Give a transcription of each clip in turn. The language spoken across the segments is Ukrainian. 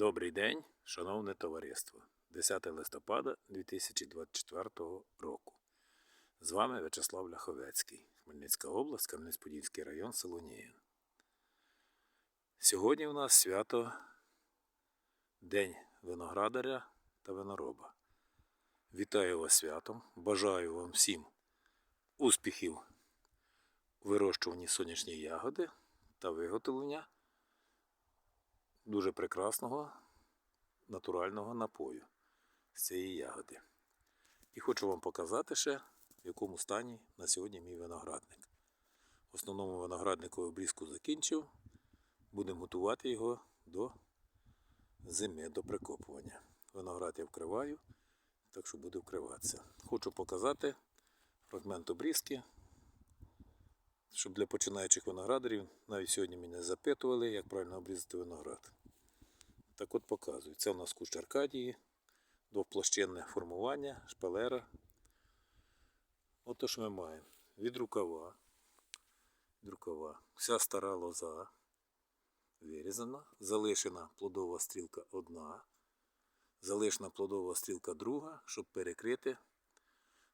Добрий день, шановне товариство. 10 листопада 2024 року. З вами В'ячеслав Ляховецький, Хмельницька область, Кам'янець-Подільський район, село Ніїв. Сьогодні у нас свято День виноградаря та винороба. Вітаю вас святом. Бажаю вам всім успіхів у вирощуванні сонячної ягоди та виготовлення дуже прекрасного натурального напою з цієї ягоди. І хочу вам показати ще, в якому стані на сьогодні мій виноградник. В основному виноградникову обрізку закінчив. Будемо готувати його до зими, до прикопування. Виноград я вкриваю, так що буде вкриватися. Хочу показати фрагмент обрізки, щоб для починаючих виноградарів навіть сьогодні мене запитували, як правильно обрізати виноград. Так от показую. Це у нас кущ Аркадії, двоплощинне формування, шпалера. Ото що ми маємо. Від рукава. Від рукава. Вся стара лоза вирізана. Залишена плодова стрілка одна. Залишена плодова стрілка друга, щоб перекрити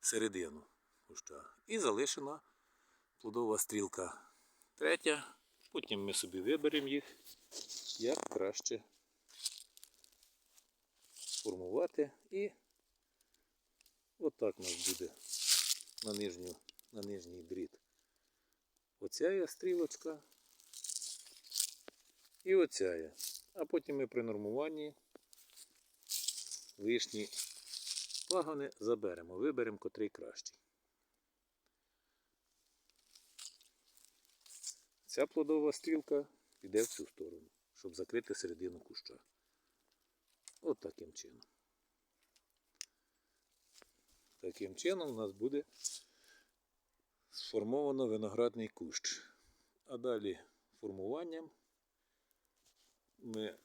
середину куща. І залишена плодова стрілка третя. Потім ми собі виберемо їх, як краще формувати і отак у нас буде на, нижню, на нижній дріт. Оця є стрілочка і оця є. А потім ми при нормуванні лишні пагони заберемо, виберемо котрий кращий. Ця плодова стрілка піде в цю сторону, щоб закрити середину куща. От таким чином. Таким чином у нас буде сформовано виноградний кущ. А далі формуванням ми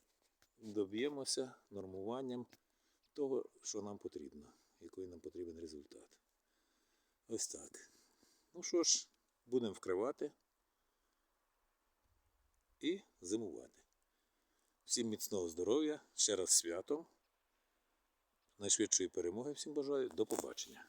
доб'ємося нормуванням того, що нам потрібно, який нам потрібен результат. Ось так. Ну що ж, будемо вкривати і зимувати. Всім міцного здоров'я, ще раз святом. Найшвидшої перемоги всім бажаю. До побачення.